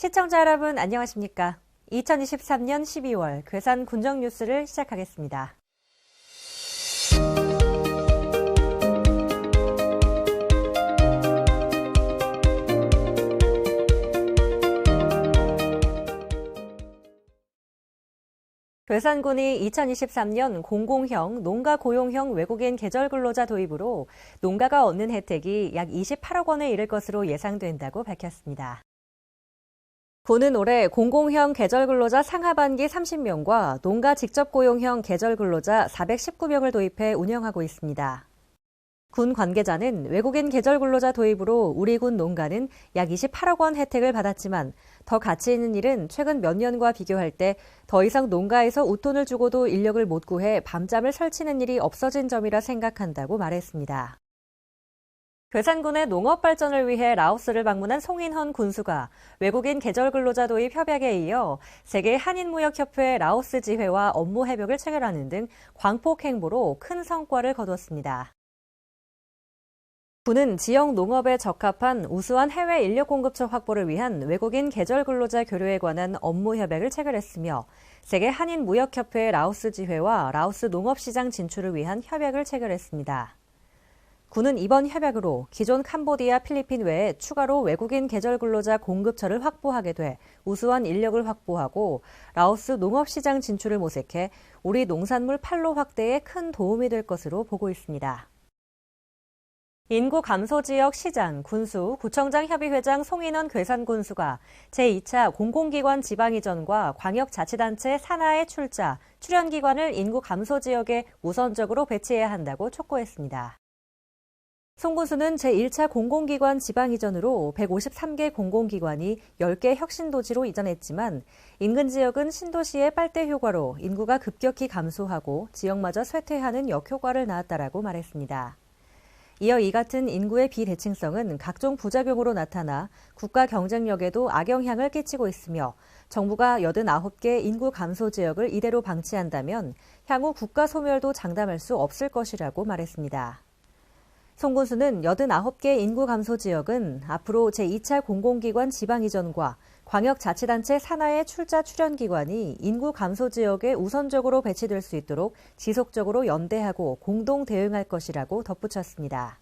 시청자 여러분 안녕하십니까? 2023년 12월 괴산 군정 뉴스를 시작하겠습니다. 괴산군이 2023년 공공형, 농가 고용형 외국인 계절 근로자 도입으로 농가가 얻는 혜택이 약 28억 원에 이를 것으로 예상된다고 밝혔습니다. 군은 올해 공공형 계절 근로자 상하반기 30명과 농가 직접 고용형 계절 근로자 419명을 도입해 운영하고 있습니다. 군 관계자는 외국인 계절 근로자 도입으로 우리 군 농가는 약 28억 원 혜택을 받았지만 더 가치 있는 일은 최근 몇 년과 비교할 때 더 이상 농가에서 웃돈을 주고도 인력을 못 구해 밤잠을 설치는 일이 없어진 점이라 생각한다고 말했습니다. 괴산군의 농업 발전을 위해 라오스를 방문한 송인헌 군수가 외국인 계절 근로자 도입 협약에 이어 세계 한인무역협회 라오스 지회와 업무 협약을 체결하는 등 광폭 행보로 큰 성과를 거두었습니다. 군은 지역 농업에 적합한 우수한 해외 인력 공급처 확보를 위한 외국인 계절 근로자 교류에 관한 업무 협약을 체결했으며 세계 한인 무역협회 라오스 지회와 라오스 농업 시장 진출을 위한 협약을 체결했습니다. 군은 이번 협약으로 기존 캄보디아, 필리핀 외에 추가로 외국인 계절 근로자 공급처를 확보하게 돼 우수한 인력을 확보하고 라오스 농업 시장 진출을 모색해 우리 농산물 판로 확대에 큰 도움이 될 것으로 보고 있습니다. 인구 감소 지역 시장, 군수, 구청장 협의회장 송인원 괴산군수가 제2차 공공기관 지방이전과 광역자치단체 산하의 출자, 출연기관을 인구 감소 지역에 우선적으로 배치해야 한다고 촉구했습니다. 송 군수는 제1차 공공기관 지방이전으로 153개 공공기관이 10개 혁신도시로 이전했지만 인근 지역은 신도시의 빨대 효과로 인구가 급격히 감소하고 지역마저 쇠퇴하는 역효과를 낳았다라고 말했습니다. 이어 이 같은 인구의 비대칭성은 각종 부작용으로 나타나 국가 경쟁력에도 악영향을 끼치고 있으며 정부가 89개 인구 감소 지역을 이대로 방치한다면 향후 국가 소멸도 장담할 수 없을 것이라고 말했습니다. 송 군수는 89개 인구 감소 지역은 앞으로 제2차 공공기관 지방 이전과 광역자치단체 산하의 출자 출연 기관이 인구 감소 지역에 우선적으로 배치될 수 있도록 지속적으로 연대하고 공동 대응할 것이라고 덧붙였습니다.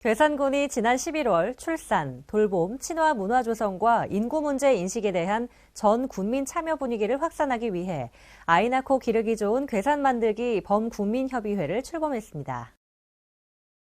괴산군이 지난 11월 출산, 돌봄, 친화 문화 조성과 인구 문제 인식에 대한 전 국민 참여 분위기를 확산하기 위해 아이 낳고 기르기 좋은 괴산 만들기 범국민협의회를 출범했습니다.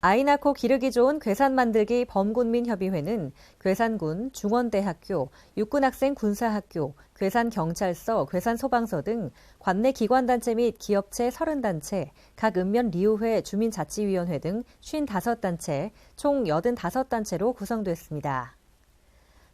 아이 낳고 기르기 좋은 괴산 만들기 범군민협의회는 괴산군, 중원대학교, 육군학생 군사학교, 괴산경찰서, 괴산소방서 등 관내 기관단체 및 기업체 30단체, 각 읍면 리우회 주민자치위원회 등 55단체, 총 85단체로 구성됐습니다.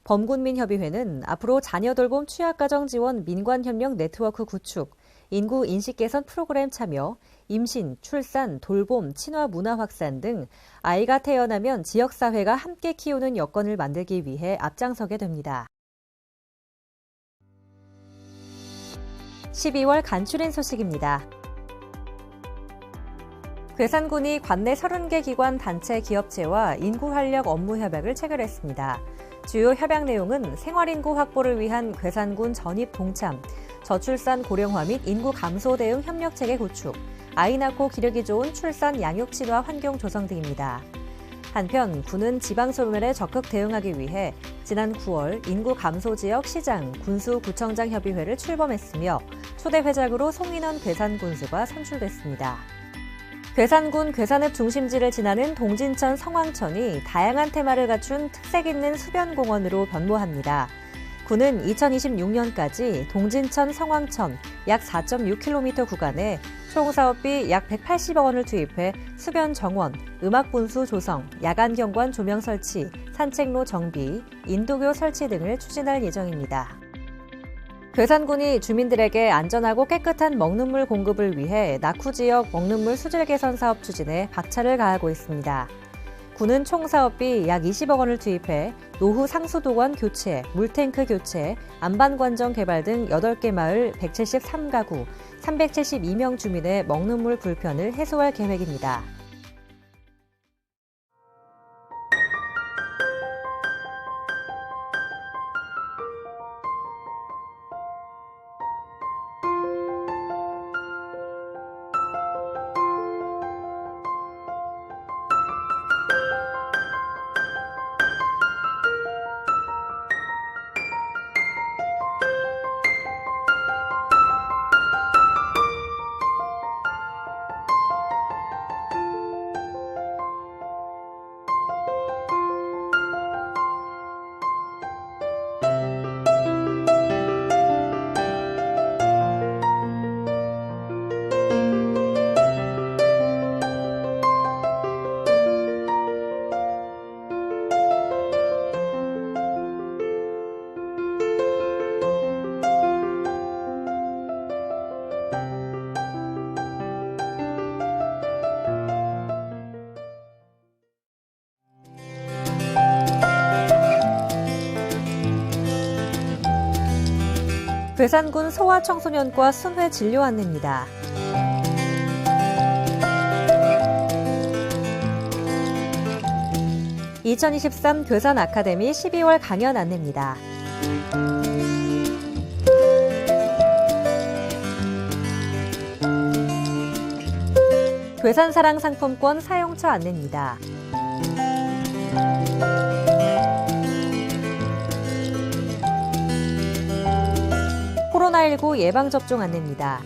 범군민협의회는 앞으로 자녀 돌봄 취약가정 지원 민관협력 네트워크 구축, 인구 인식 개선 프로그램 참여, 임신, 출산, 돌봄, 친화 문화 확산 등 아이가 태어나면 지역사회가 함께 키우는 여건을 만들기 위해 앞장서게 됩니다. 12월 간추린 소식입니다. 괴산군이 관내 30개 기관 단체 기업체와 인구 활력 업무 협약을 체결했습니다. 주요 협약 내용은 생활인구 확보를 위한 괴산군 전입 동참, 저출산 고령화 및 인구 감소 대응 협력체계 구축, 아이 낳고 기르기 좋은 출산 양육 친화 환경 조성 등입니다. 한편 군은 지방 소멸에 적극 대응하기 위해 지난 9월 인구 감소 지역 시장 군수 구청장 협의회를 출범했으며 초대 회장으로 송인원 괴산 군수가 선출됐습니다. 괴산군 괴산읍 중심지를 지나는 동진천 성황천이 다양한 테마를 갖춘 특색 있는 수변공원으로 변모합니다. 군은 2026년까지 동진천 성황천 약 4.6km 구간에 총 사업비 약 180억 원을 투입해 수변 정원, 음악 분수 조성, 야간 경관 조명 설치, 산책로 정비, 인도교 설치 등을 추진할 예정입니다. 괴산군이 주민들에게 안전하고 깨끗한 먹는 물 공급을 위해 낙후 지역 먹는 물 수질 개선 사업 추진에 박차를 가하고 있습니다. 군은 총 사업비 약 20억 원을 투입해 노후 상수도관 교체, 물탱크 교체, 안반관정 개발 등 8개 마을 173가구, 372명 주민의 먹는 물 불편을 해소할 계획입니다. 괴산군 소아청소년과 순회 진료 안내입니다. (2023) 괴산 아카데미 12월 강연 안내입니다. 괴산사랑 상품권 사용처 안내입니다. 코로나19 예방접종 안내입니다.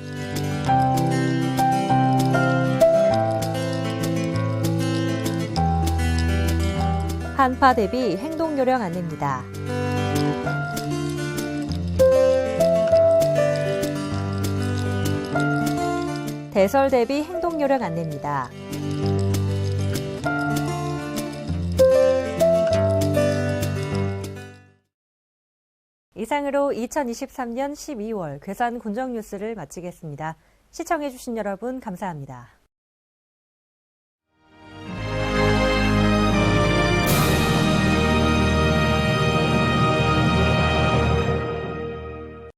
한파 대비 행동 요령 안내입니다. 대설 대비 행동 요령 안내입니다. 이상으로 2023년 12월 괴산 군정 뉴스를 마치겠습니다. 시청해주신 여러분 감사합니다.